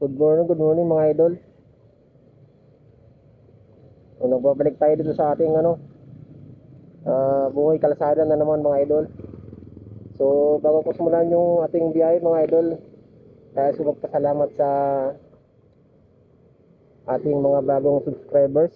Good morning, good morning mga idol. So, nagbabalik tayo dito sa ating ano, ah buhay kalsada na naman mga idol. So, bago ko simulan yung ating biyahe mga idol, tayo sa magpasalamat sa ating mga bagong subscribers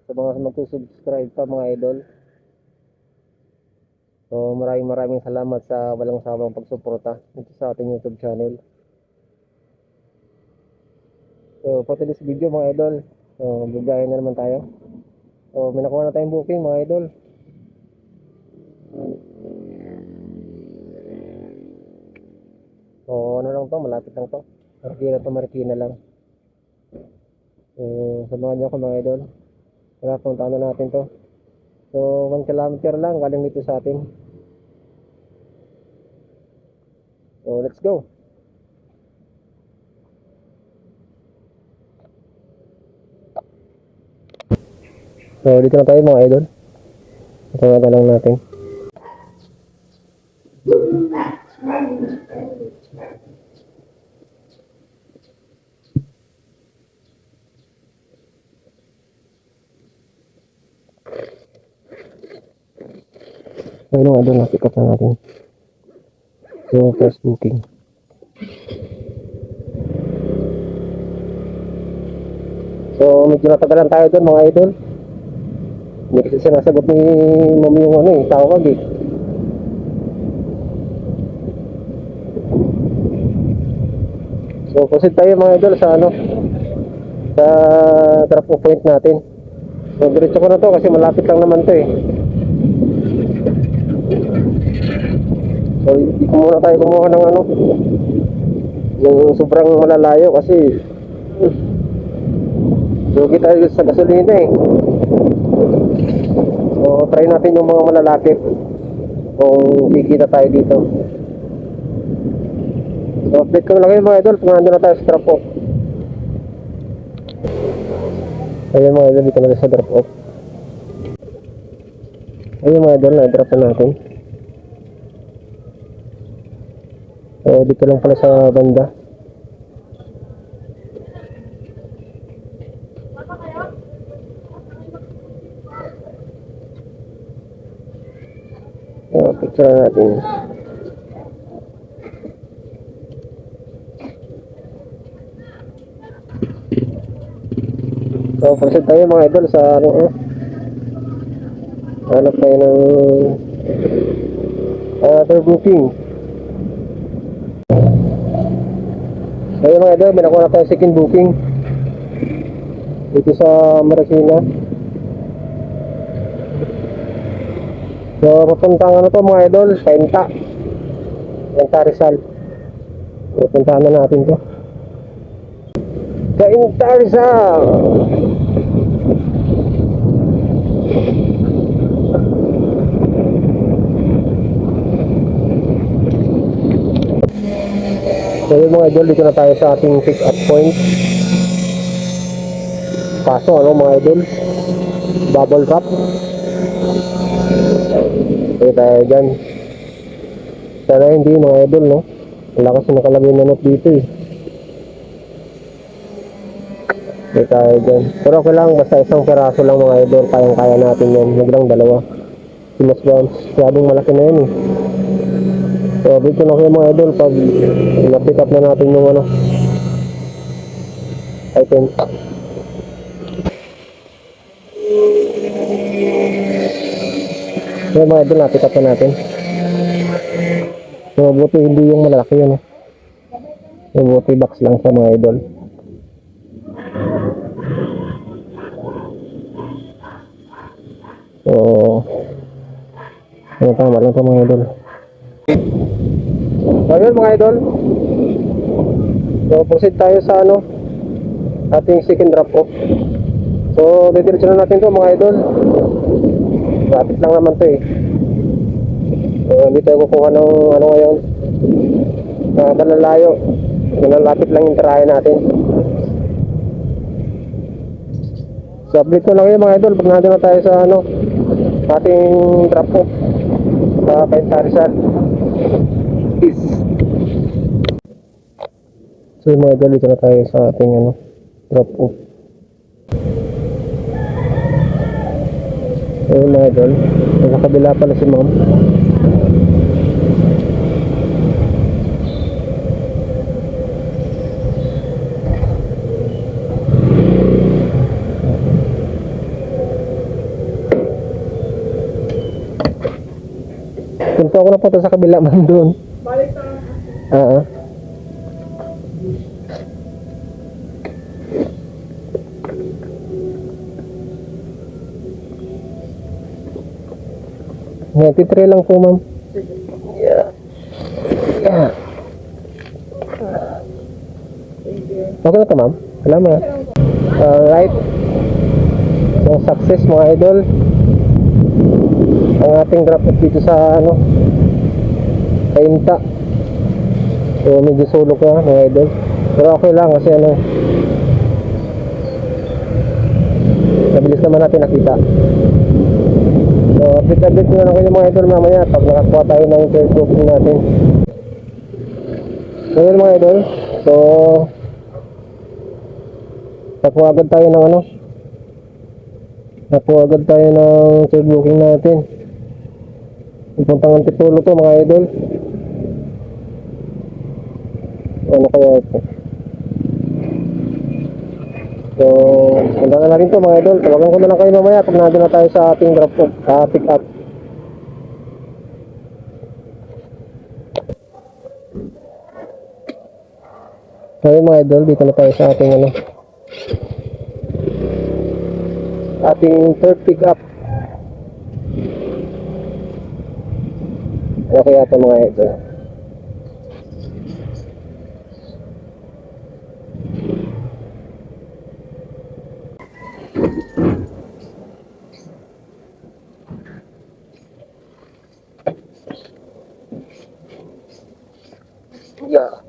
at sa mga magsusubscribe pa mga idol. So, maraming maraming salamat sa walang sawang pagsuporta dito sa ating YouTube channel. So, for today's video mga idol, so, bigayan na naman tayo. So, may nakuha na tayong booking mga idol. So, ano lang to, malapit lang to. Marikina to, Marikina lang. So, samahan niyo ako mga idol. Tara, puntaan na natin to. So, 1 kilometer lang, galing dito sa atin. So, let's go. So, dito na tayo mga idol. Ito lang natin. Ayun mga idol, napikat na natin. So, first booking. So, medyo natagalan tayo doon mga idol. Hindi kasi sinasagot ni mami yung ano eh, tawag eh. So, proceed tayo mga idol sa ano, sa drop off point natin. So, diretso ko na to kasi malapit lang naman to eh. So, muna tayo kumuha ng ano, yung sobrang malalayo kasi Lugi tayo sa gasolina eh. So, try natin yung mga malalapit kung kikita tayo dito. So, update ko lang kayo mga idol kung nandun na tayo sa drop off. Ayun mga idol, dito na sa drop off. Ayun mga idol, na-drop na natin. So, dito lang pala sa banda. Picture natin. So, proceed tayo mga idol sa ano eh. Hanap tayo ng other booking. So, mga idol, may nakuha na tayo second booking. Dito sa Marikina. So, papuntang ano to mga idol, Penta. Penta Rizal. Pupuntahan na natin to. Penta Rizal! So yun mga idol, dito na tayo sa ating pick up point. Kaso ano mga idol, bubble wrap. Kaya tayo dyan. Sana hindi mga idol, no? Wala kasi nakalagay na note dito eh. Kaya tayo dyan. Pero okay lang, basta isang peraso lang mga idol. Kayang-kaya natin yan. Huwag lang dalawa. Simas bounce. Masyadong malaki na yan eh. So, dito na kayo mga idol pag na-pick up na natin yung ano item. Yung mga idol, napick up na natin. So, buti hindi yung malalaki yun. Eh. So, box lang sa mga idol. So, ano tama lang ito mga idol. So, yun mga idol. So, proceed tayo sa ano, ating second drop off. So, didiretso na natin to mga idol. Lapit lang naman to eh. So, hindi tayo kukuha ng ano ngayon. Uh, malalayo. Malalapit lang yung tirahe natin. So, update ko lang yun mga idol. Pag nandun na tayo sa ano, ating drop off sa Penta Rizal. Peace. So mga idol, dito na tayo sa ating ano, drop off. So yung mga idol, nasa kabila pala si ma'am. Punta ako na punta sa kabila ma'am doon. Balik na. Oo. Ninety-three lang po, ma'am. Yeah. Yeah. Okay na to, ma'am. Salamat. Alright. So, success mga idol. Ang ating drop off dito sa ano, Kainta. So medyo sulok na mga idol. Pero okay lang kasi ano Mabilis naman natin nakita. Update update na lang kayo mga idol mamaya pag nakakuha tayo ng third booking natin. Yun mga idol. So nakuha agad tayo ng ano nakuha agad tayo ng third booking natin. Ipuntang Antipolo to mga idol. Ano kaya ito? So, ganda na rin to mga idol. Tawagan ko na lang kayo mamaya pag nandun na tayo sa ating drop off, sa pick up. Yun mga idol, dito na tayo sa ating ano ating third pick up. Ano kaya mga idol?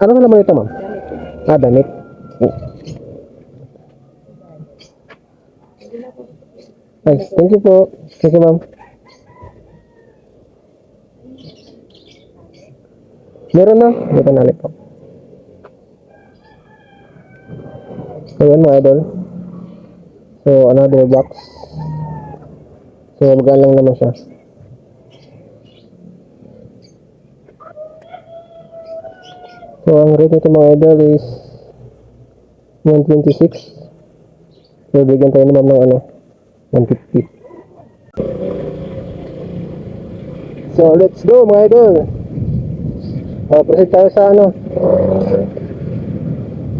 Ano na naman ito, ma'am? Ah, damit. Ay, thank you po. Thank you, ma'am. Meron na. Dito na ulit po. So, yan mga idol. So, another box. So, magaan lang naman siya. So, ang rate nito mga idol is 126. So, bigyan tayo naman ng ano, 150. So, let's go mga idol. Uh, proceed tayo sa ano.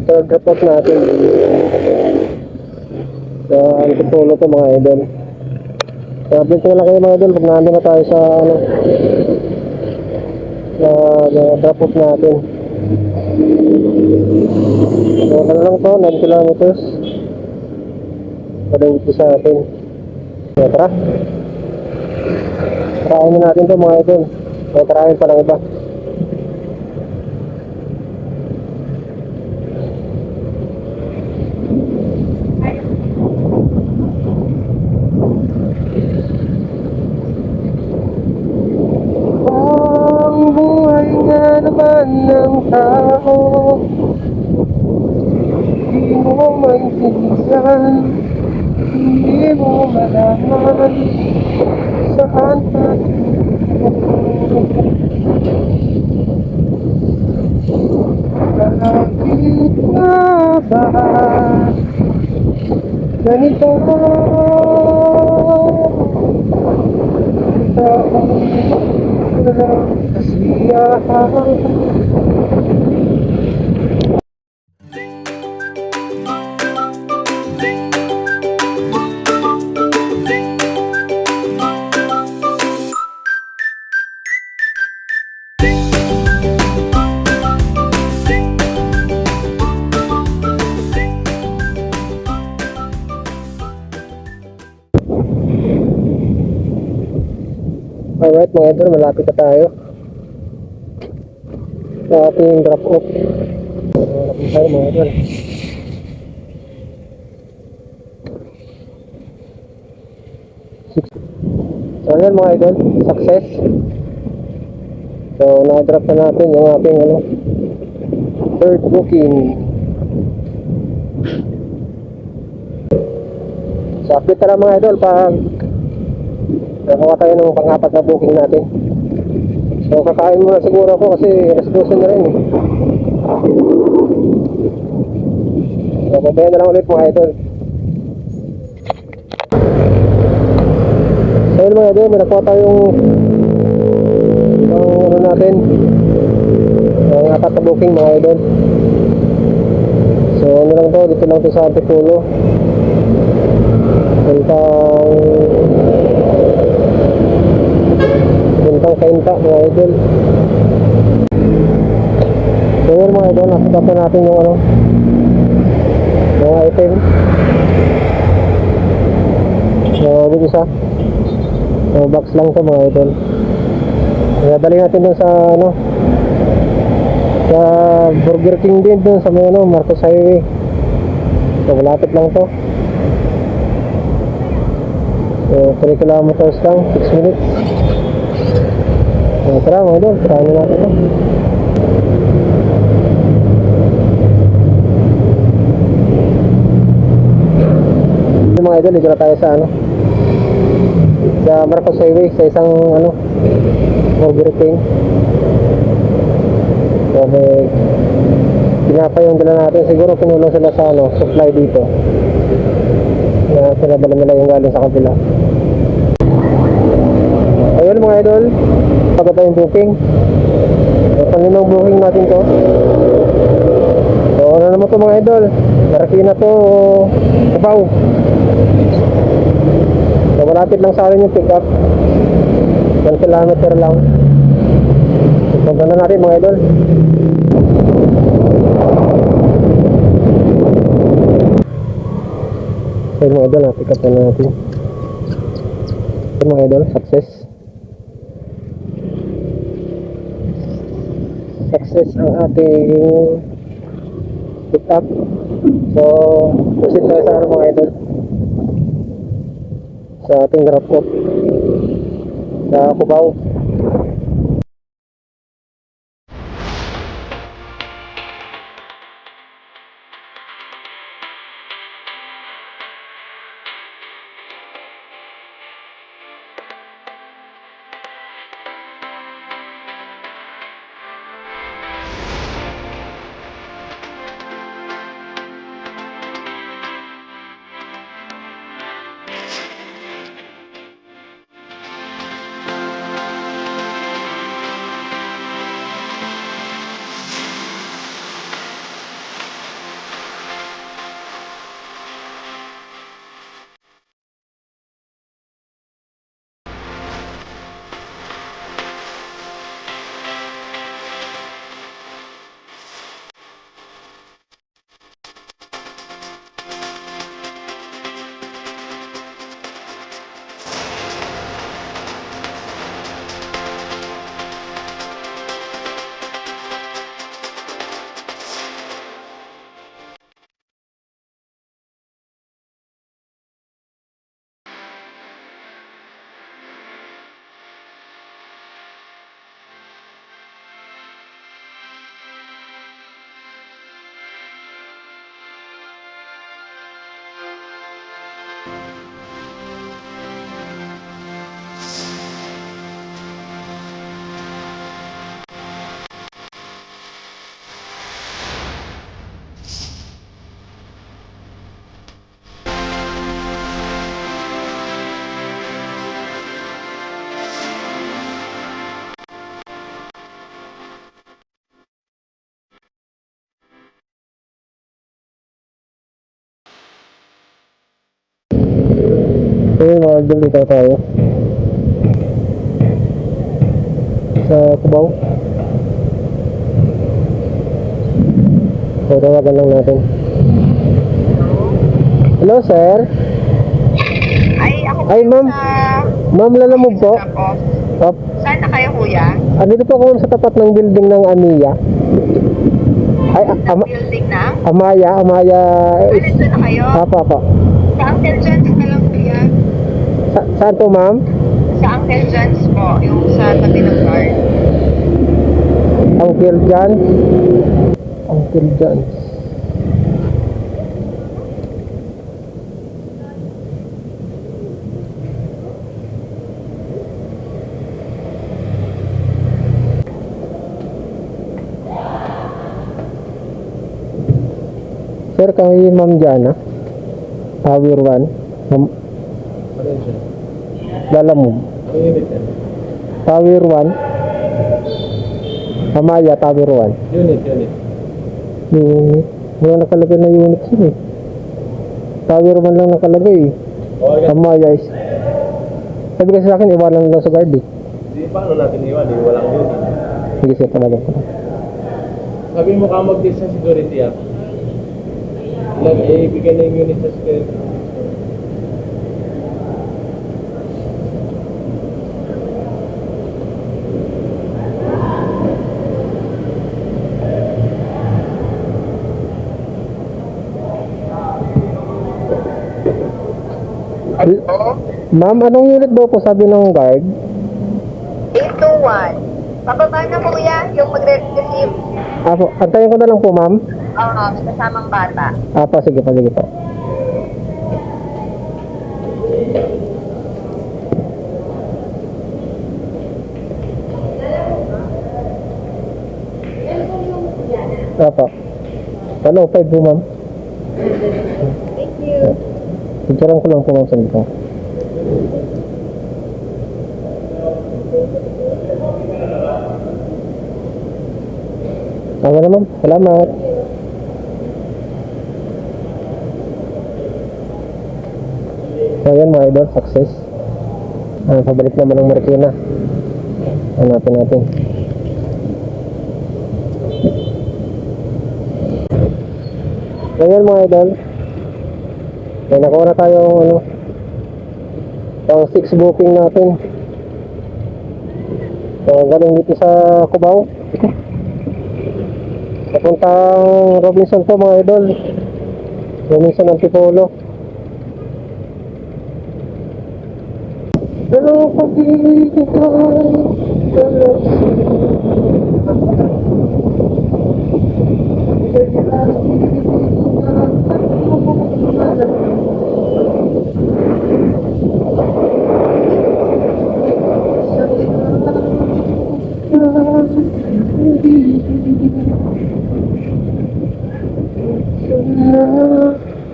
Drop off natin. Sa Antipolo to mga idol. So, update ko lang kayo mga idol pag nandun na tayo sa ano. Sa uh, drop natin. So, ano lang to, 9 kilometers. Padawid ko sa atin. Tara. Tarahin na natin to mga idol. So, tarahin pa ng iba. Ang buhay nga naman ng tao Hindi mo maintindihan Hindi mo malaman Saan ka Bakit nga ba Ganito Kasiyahan Alright mga idol, malapit na tayo sa ating drop off. Malapit tayo mga idol. So ayan mga idol, success. So na-drop na natin yung ating ano, third booking. So, update na mga idol pag nakakuha tayo ng pang-apat na booking natin. So, kakain muna siguro ako kasi alas 12 na rin eh. So, babayan na lang ulit mga idol. So, yun mga idol, may nakuha tayong ang ano natin ang apat na booking mga idol. So, ano lang to, dito lang to sa Antipulo. Puntang Puntang Kainta mga idol. So yun mga idol Nakita pa natin yung ano Mga item So dito isa. So box lang to mga idol. Kaya natin dun sa ano Sa Burger King din dun sa may ano Marcos Highway. So malapit lang to. So, 3 kilometers lang, 6 minutes. So, tara mga idol, tirahan na natin. Ito. Mga idol, dito na tayo sa ano sa Marcos Highway sa isang ano King so may pinapa yung dala natin. Siguro pinulong sila sa ano supply dito. Na sinadala nila yung galing sa kabila mga idol. Pagka tayong booking. So, kaninang booking natin to. So ano naman to mga idol. Marakina to. Kapaw so malapit lang sa akin yung pick up 1 kilometer lang. So ganda natin mga idol. So mga idol, na-pick up na natin. So mga idol, success. Success ang ating pick up. So, proceed tayo sa ano mga idol. Sa ating drop off. Sa Cubao. Idol, dito tayo. Sa Cubao. So, tawagan lang natin. Hello, sir. Ay, ako Ay, ma'am. Ma'am, lalamog po. Up. Saan na kayo, kuya? Andito po ako sa tapat ng building ng Amiya. Ay, ama- building na? Amaya, Amaya. Ah, nandun na kayo? Apa, apa. Sa Uncle John's Saan po, ma'am? Sa Uncle John's po, yung sa tabi ng bar. Uncle John's? Uncle John's. Sir, kami Ma'am Jana, Tower 1. Ma'am, Lalamog. Tower 1. Amaya, Tower 1. Unit, unit. Unit. Wala nakalagay na unit sir eh. Tower 1 lang nakalagay eh. O, agad. Amaya is... Sabi kasi sa akin, iwanan lang sa guard eh. Di, paano natin iwan? Eh, walang unit. Sige sir, talaga po. Sabi mo ka mag sa security ah. Ilan, eh, na yung unit sa security. Ma'am, anong unit daw po sabi ng guard? 821. Pababa na kuya, yung magre-receive. Ah, po, antayin ko na lang po ma'am. Oo, may kasamang bata. Ah, pa, sige pa, sige. Ah, pa. Ano, 5 po ma'am. Thank you. Picturean ko lang po ma'am sa dito. Tama na ma'am. Salamat. So yan mga idol, success. Ah, pabalik naman ng Marikina. Hanapin natin. So yan mga idol. May nakuha na tayo ano, pang 6 booking natin. So galing dito sa Cubao. Papuntang Robinson po mga idol. Robinson Antipolo. Pero pag-ibig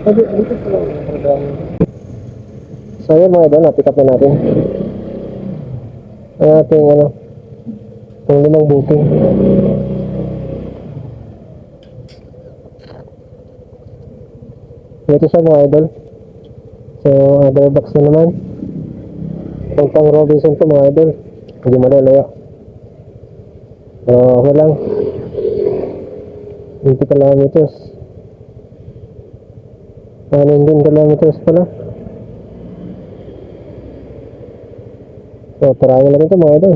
ko So yun mga idol, napick up na natin. Ang ating ano, itong limang booking. Ito siya mga idol. So, other box na naman. Itong pang Robinson to mga idol. Hindi malalayo. So, okay lang. 20 kilometers. Ano din kilometers pala. So, tarahin rin ito mga idol.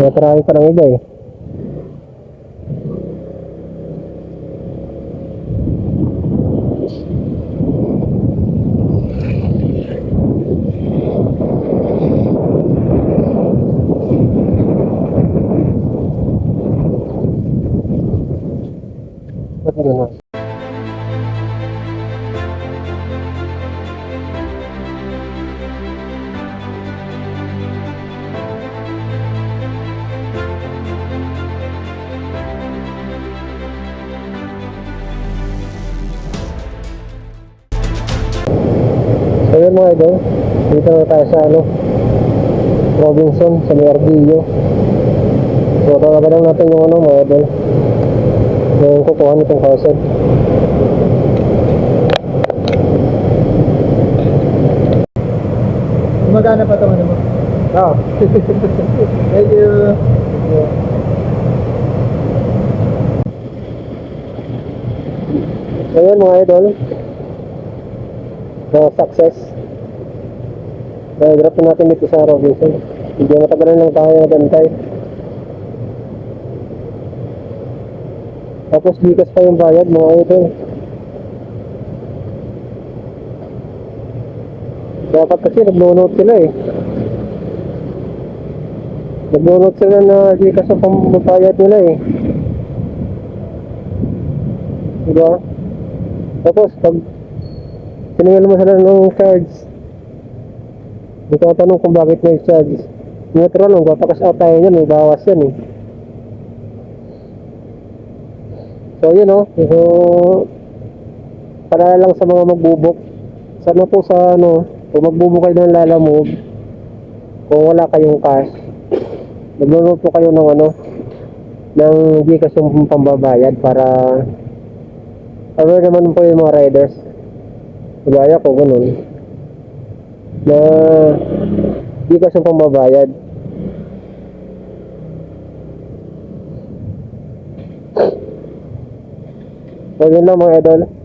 Mga tarahin pa ng iba eh. Yun mga idol, dito na tayo sa ano, Robinson, sa may Ardillo. So tatabalan natin yung ano mga idol, yung kukuha nitong parcel. Gumagana pa ito ano mo? Ah, Thank you. yun mga idol, so success. So drop na natin dito sa Robinson. Hindi matagalan lang tayo nagantay. Tapos likas pa yung bayad mga idol. Dapat kasi nag-note sila eh. Nag-note sila na likas ang pambayad nila eh. Diba? Tapos pag tinigil mo sila ng charge, hindi ka tanong kung bakit may charge. Neutral lang, papakas out tayo yan, may bawas yan eh. So yun oh, so para lang sa mga magbubok. Sana po sa ano, kung magbubok kayo ng lalamove, kung wala kayong cash, maglo po kayo ng ano, ng Gcash yung pambabayad para aware naman po yung mga riders. Gaya ko, ganun. Na Gcash yung pambabayad. So yun lang mga idol.